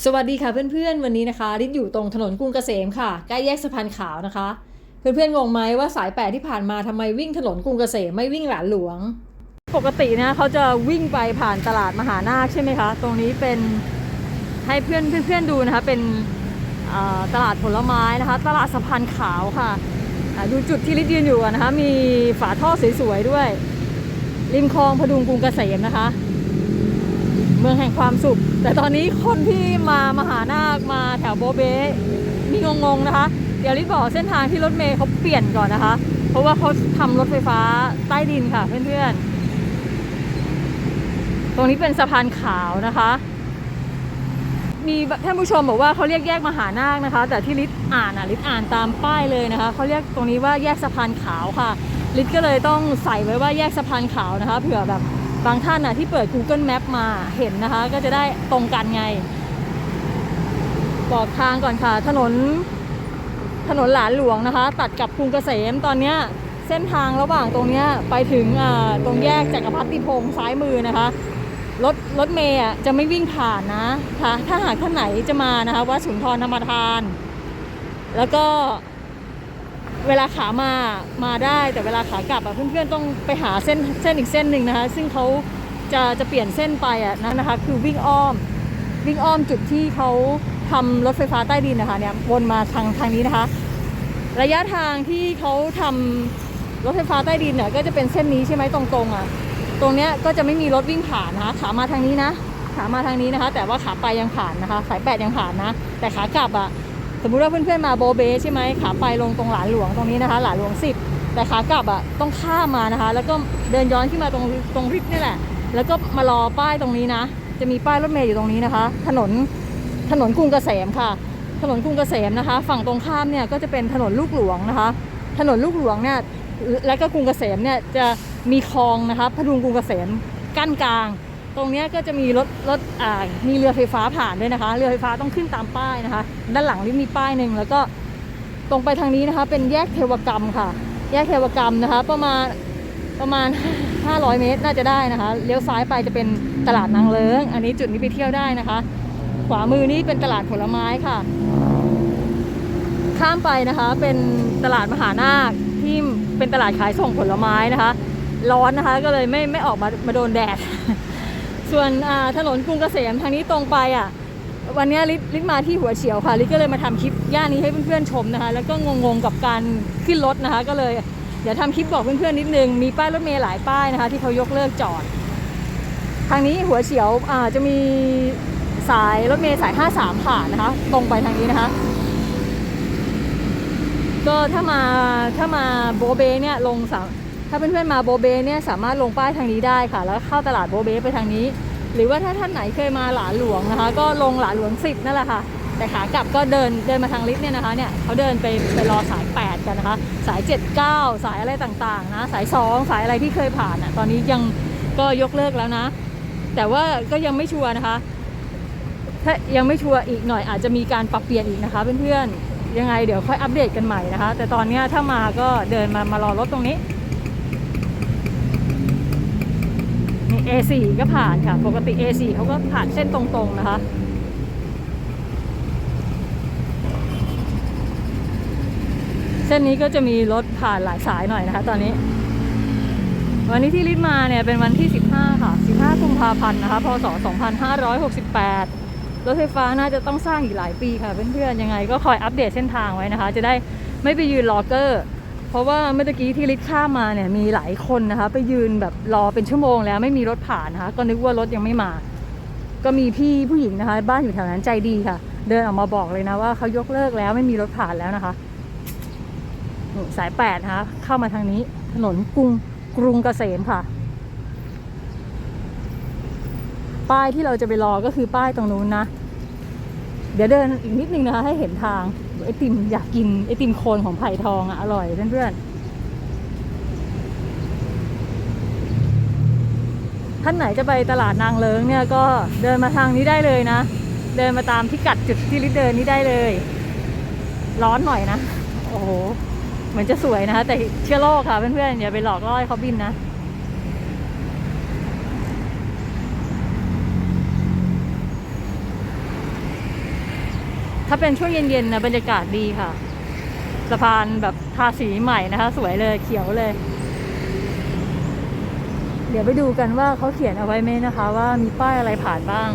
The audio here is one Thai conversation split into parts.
สวัสดีค่ะเพื่อนๆ วันนี้นะคะริดอยู่ตรงถนนกรุงเกษมค่ะ ใกล้แยกสะพานขาวนะคะ เพื่อนๆงงไหมว่าสายแปดที่ผ่านมาทำไมวิ่งถนนกรุงเกษมไม่วิ่งหลานหลวง ปกตินะเขาจะวิ่งไปผ่านตลาดมหานาคใช่ไหมคะ ตรงนี้เป็นให้เพื่อนเพื่อนๆดูนะคะเป็นตลาดผลไม้นะคะ ตลาดสะพานขาวค่ะ ดูจุดที่ริดยืนอยู่นะคะ มีฝาท่อสวยๆด้วย ริมคลองพดุงกรุงเกษมนะคะ เมืองแห่งความสุข แต่ตอนนี้คนที่มามหานาคมาแถวโบเบมีงงๆนะคะ เดี๋ยวริบบอกเส้นทางที่รถเมย์เขาเปลี่ยนก่อนนะคะ เพราะว่าเขาทำรถไฟฟ้าใต้ดินค่ะเพื่อนๆ ตรงนี้เป็นสะพานขาวนะคะ มีท่านผู้ชมบอกว่าเขาเรียกแยกมหานาคนะคะ แต่ที่ลิศอ่านอะลิศอ่านตามป้ายเลยนะคะเขาเรียกตรงนี้ว่าแยกสะพานขาวค่ะลิศก็เลยต้องใส่ไว้ว่าแยกสะพานขาวนะคะเผื่อแบบ บางท่านน่ะที่เปิด Google Map มาเห็นนะคะ ก็จะได้ตรงกันไง บอกทางก่อนค่ะ ถนนถนนหลานหลวงนะคะ ตัดกับกรุงเกษมตอนนี้เส้นทางระหว่างตรงนี้ไปถึงตรงแยกจักรพรรดิพงษ์ซ้ายมือนะคะรถรถเมย์จะไม่วิ่งผ่านนะถ้าถ้าหากท่านไหนจะมานะคะวัดสุนทรธรรมทาน แล้วก็ เวลาขามามาได้แต่เวลาขากลับอะเพื่อนๆต้องไปหาเส้นเส้นอีกเส้นหนึ่งนะคะ ซึ่งเขาจะจะเปลี่ยนเส้นไปอะนั่นะคะ คือวิ่งอ้อม วิ่งอ้อมจุดที่เขาทำรถไฟฟ้าใต้ดินนะคะเนี่ยวนมาทางทางนี้นะคะ ระยะทางที่เขาทำรถไฟฟ้าใต้ดินเนี่ยก็จะเป็นเส้นนี้ใช่ไหมตรงๆอะตรงเนี้ยก็จะไม่มีรถวิ่งผ่านนะคะขามาทางนี้นะขามาทางนี้นะคะ แต่ว่าขาไปยังผ่านนะคะ สายแปดยังผ่านนะ แต่ขากลับอะ สมมุติว่าเพื่อนๆมาโบเบใช่ไหมขาไปลงตรงหลานหลวงตรงนี้นะคะ หลานหลวงสิบแต่ขากลับอะต้องข้ามมานะคะ แล้วก็เดินย้อนขึ้นมาตรงตรงริบนี่แหละ แล้วก็มารอป้ายตรงนี้นะ จะมีป้ายรถเมล์อยู่ตรงนี้นะคะ ถนนถนนกรุงเกษมค่ะ ถนนกรุงเกษมนะคะ ฝั่งตรงข้ามเนี่ยก็จะเป็นถนนลูกหลวงนะคะ ถนนลูกหลวงเนี่ยและก็กรุงเกษมเนี่ยจะมีคลองนะคะพดุงกรุงเกษมกั้นกลาง ตรงนี้ก็จะมีรถรถอ่ามีเรือไฟฟ้าผ่านด้วยนะคะ เรือไฟฟ้าต้องขึ้นตามป้ายนะคะ ด้านหลังนี่มีป้ายหนึ่งแล้วก็ตรงไปทางนี้นะคะ เป็นแยกเทวกรรมค่ะ แยกเทวกรรมนะคะ ประมาณประมาณ 500 เมตรน่าจะได้นะคะ เลี้ยวซ้ายไปจะเป็นตลาดนางเลิงอันนี้จุดนี้ไปเที่ยวได้นะคะ ขวามือนี่เป็นตลาดผลไม้ค่ะ ข้ามไปนะคะเป็นตลาดมหานาคที่เป็นตลาดขายส่งผลไม้นะคะ ร้อนนะคะก็เลยไม่ไม่ออกมามาโดนแดด ส่วนถนนกรุงเกษมทางนี้ตรงไปอะวันนี้ลิศลิศมาที่หัวเฉียวค่ะลิศก็เลยมาทำคลิปย่านนี้ให้เพื่อนๆชมนะคะ แล้วก็งงๆกับการขึ้นรถนะคะ ก็เลยเดี๋ยวทำคลิปบอกเพื่อนๆนิดนึงมีป้ายรถเมล์หลายป้ายนะคะ ที่เขายกเลิกจอด ทางนี้หัวเฉียวอ่าจะมีสายรถเมล์สาย 53 ผ่านนะคะ ตรงไปทางนี้นะคะ ก็ถ้ามาถ้ามาโบเบเนี่ยลงสาม ถ้าเพื่อนๆมาโบเบเนี่ยสามารถลงป้ายทางนี้ได้ค่ะ แล้วเข้าตลาดโบเบไปทางนี้ หรือว่าถ้าท่านไหนเคยมาหลานหลวงนะคะ ก็ลงหลานหลวงสิบนั่นแหละค่ะ แต่ขากลับก็เดินเดินมาทางลิฟต์เนี่ยนะคะเนี่ยเขาเดินไปไปรอสาย 8 กันนะคะ สาย 7 9 สายอะไรต่างๆนะสาย 2 สายอะไรที่เคยผ่านอะตอนนี้ยังก็ยกเลิกแล้วนะ แต่ว่าก็ยังไม่ชัวร์นะคะ ถ้ายังไม่ชัวร์อีกหน่อยอาจจะมีการปรับเปลี่ยนอีกนะคะเพื่อนๆยังไงเดี๋ยวค่อยอัปเดตกันใหม่นะคะ แต่ตอนนี้ถ้ามาก็เดินมามารอรถตรงนี้นี่ A4 ก็ผ่านค่ะ ปกติ A4 เขาก็ผ่านเส้นตรงๆนะคะเส้นนี้ก็จะมีรถผ่านหลายสายหน่อยนะคะ ตอนนี้ วันนี้ที่ลิศมาเนี่ยเป็นวันที่ 15 ค่ะ 15กุมภาพันธ์นะคะ พศ 2568 รถไฟฟ้าน่าจะต้องสร้างอีกหลายปีค่ะเพื่อนๆ ยังไงก็คอยอัปเดตเส้นทางไว้นะคะ จะได้ไม่ไปยืนรอเกอร์ เพราะว่าเมื่อกี้ที่ลิศข้ามมาเนี่ยมีหลายคนนะคะ ไปยืนแบบรอเป็นชั่วโมงแล้วไม่มีรถผ่านนะคะ ก็นึกว่ารถยังไม่มา ก็มีพี่ผู้หญิงนะคะ บ้านอยู่แถวนั้นใจดีค่ะ เดินออกมาบอกเลยนะว่าเขายกเลิกแล้วไม่มีรถผ่านแล้วนะคะสายแปดนะคะเข้ามาทางนี้ถนนกรุงกรุงเกษมค่ะ ป้ายที่เราจะไปรอก็คือป้ายตรงนู้นนะ เดี๋ยวเดินอีกนิดนึงนะคะให้เห็นทาง ไอติมอยากกินไอติมโคนของไผ่ทองอะอร่อยเพื่อนๆท่านไหนจะไปตลาดนางเลิงเนี่ยก็เดินมาทางนี้ได้เลยนะ เดินมาตามพิกัดจุดที่ลิเดินนี้ได้เลย ร้อนหน่อยนะ โอ้โหเหมือนจะสวยนะคะแต่เชื้อโรคค่ะเพื่อนๆอย่าไปหลอกล่อให้เขาบินนะ น ถ้า เป็นช่วงเย็นๆนะบรรยากาศดีค่ะ สะพานแบบทาสีใหม่นะคะ สวยเลยเขียวเลย เดี๋ยวไปดูกันว่าเขาเขียนเอาไว้ไหมนะคะ ว่ามีป้ายอะไรผ่านบ้าง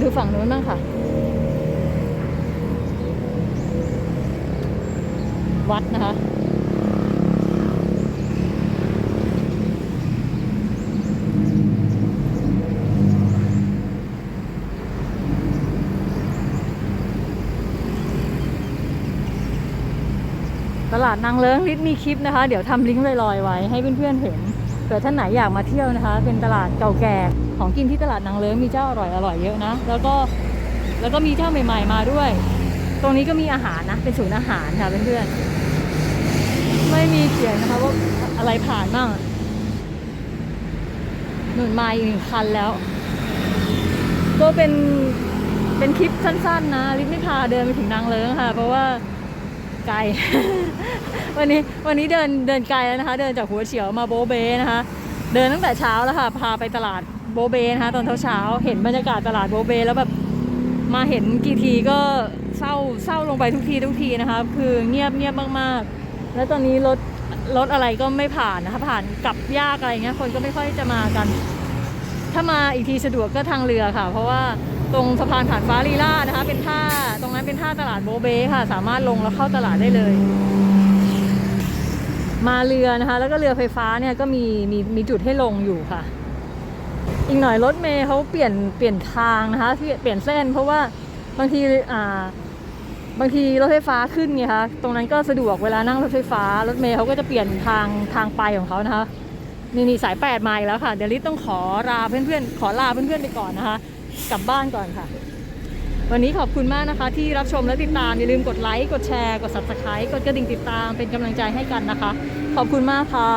ดูฝั่งนู้นบ้างค่ะ วัดนะคะ ลาดนางเลิ้งลิศมีคลิปนะคะ เดี๋ยวทำลิงก์ลอยๆไว้ให้เพื่อนๆเห็นเผื่อท่านไหนอยากมาเที่ยวนะคะ เป็นตลาดเก่าแก่ของกินที่ตลาดนางเลิ้งมีเจ้าอร่อยอร่อยๆเยอะนะ แล้วก็แล้วก็มีเจ้าใหม่ ๆ มาด้วย ตรงนี้ก็มีอาหารนะ เป็นศูนย์อาหารค่ะเพื่อนๆไม่มีเขียนนะคะว่าอะไรผ่านบ้างหนุนมาอีกหนึ่งคันแล้ว ก็เป็นเป็นคลิปสั้นๆนะลิศไม่พาเดินไปถึงนางเลิ้งค่ะ เพราะว่า ไกล วันนี้วันนี้เดินเดินไกลแล้วนะคะ เดินจากหัวเฉียวมาโบเบนะคะ เดินตั้งแต่เช้าแล้วค่ะ พาไปตลาดโบเบนะคะ ตอนเช้าเห็นบรรยากาศตลาดโบเบแล้วแบบมาเห็นกี่ทีก็เศร้าเศร้าลงไปทุกทีทุกทีนะคะ คือเงียบเงียบมากๆ แล้วตอนนี้รถรถอะไรก็ไม่ผ่านนะคะ ผ่านกลับยากอะไรเงี้ยคนก็ไม่ค่อยจะมากัน ถ้ามาอีกทีสะดวกก็ทางเรือค่ะ เพราะว่า ตรงสะพานผ่านฟ้าลีลานะคะ เป็นท่าตรงนั้นเป็นท่าตลาดโบเบค่ะ สามารถลงแล้วเข้าตลาดได้เลย มาเรือนะคะ แล้วก็เรือไฟฟ้าเนี่ยก็มีมีมีจุดให้ลงอยู่ค่ะ อีกหน่อยรถเมย์เขาเปลี่ยนเปลี่ยนทางนะคะที่เปลี่ยนเส้น เพราะว่าบางทีอ่าบางทีรถไฟฟ้าขึ้นไงคะ ตรงนั้นก็สะดวกเวลานั่งรถไฟฟ้ารถเมย์เขาก็จะเปลี่ยนทางทางไปของเขานะคะ นี่นี่สายแปดมาอีกแล้วค่ะ เดี๋ยวลิศต้องขอลาเพื่อนๆ ขอลาเพื่อนๆไปก่อนนะคะ กลับบ้านก่อนค่ะ วันนี้ขอบคุณมากนะคะ ที่รับชมและติดตาม อย่าลืมกดไลค์ กดแชร์ กด subscribe กดกระดิ่งติดตามเป็นกำลังใจให้กันนะคะ ขอบคุณมากค่ะ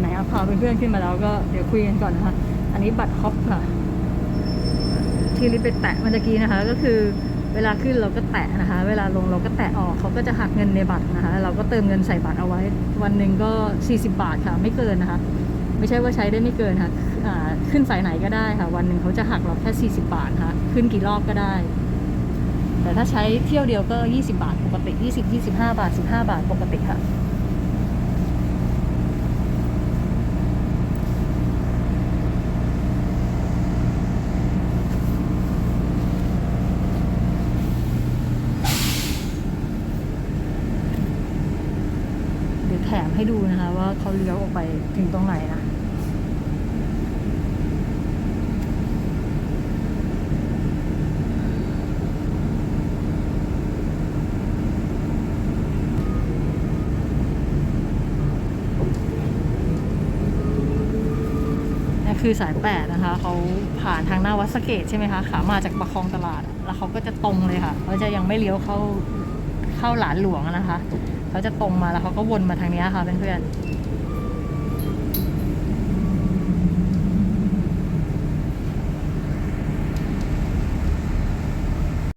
ไหนๆพาเพื่อนๆขึ้นมาแล้วก็เดี๋ยวคุยกันก่อนนะคะ อันนี้บัตรคอปค่ะ ที่ลิปไปแตะเมื่อกี้นะคะก็คือ เวลาขึ้นเราก็แตะนะคะ เวลาลงเราก็แตะออกเขาก็จะหักเงินในบัตรนะคะ เราก็เติมเงินใส่บัตรเอาไว้ วันหนึ่งก็ 40 บาทค่ะ ไม่เกินนะคะ ไม่ใช่ว่าใช้ได้ไม่เกินค่ะขึ้นสายไหนก็ได้ค่ะ วันหนึ่งเขาจะหักเราแค่40 บาทค่ะ ขึ้นกี่รอบก็ได้ แต่ถ้าใช้เที่ยวเดียวก็ 20 บาทปกติ 20 25 บาท 15 บาทปกติค่ะ เดี๋ยวแถม ให้ดูนะคะว่าเขาเลี้ยวออกไปถึงตรงไหนนะนี่คือสายแปดนะคะเขาผ่านทางหน้าวัดสเกตใช่ไหมคะขามาจากประคองตลาด แล้วเขาก็จะตรงเลยค่ะเขาจะยังไม่เลี้ยวเข้าเข้าหลานหลวงนะคะ เขาจะตรงมาแล้วเขาก็วนมาทางนี้ค่ะเพื่อนๆ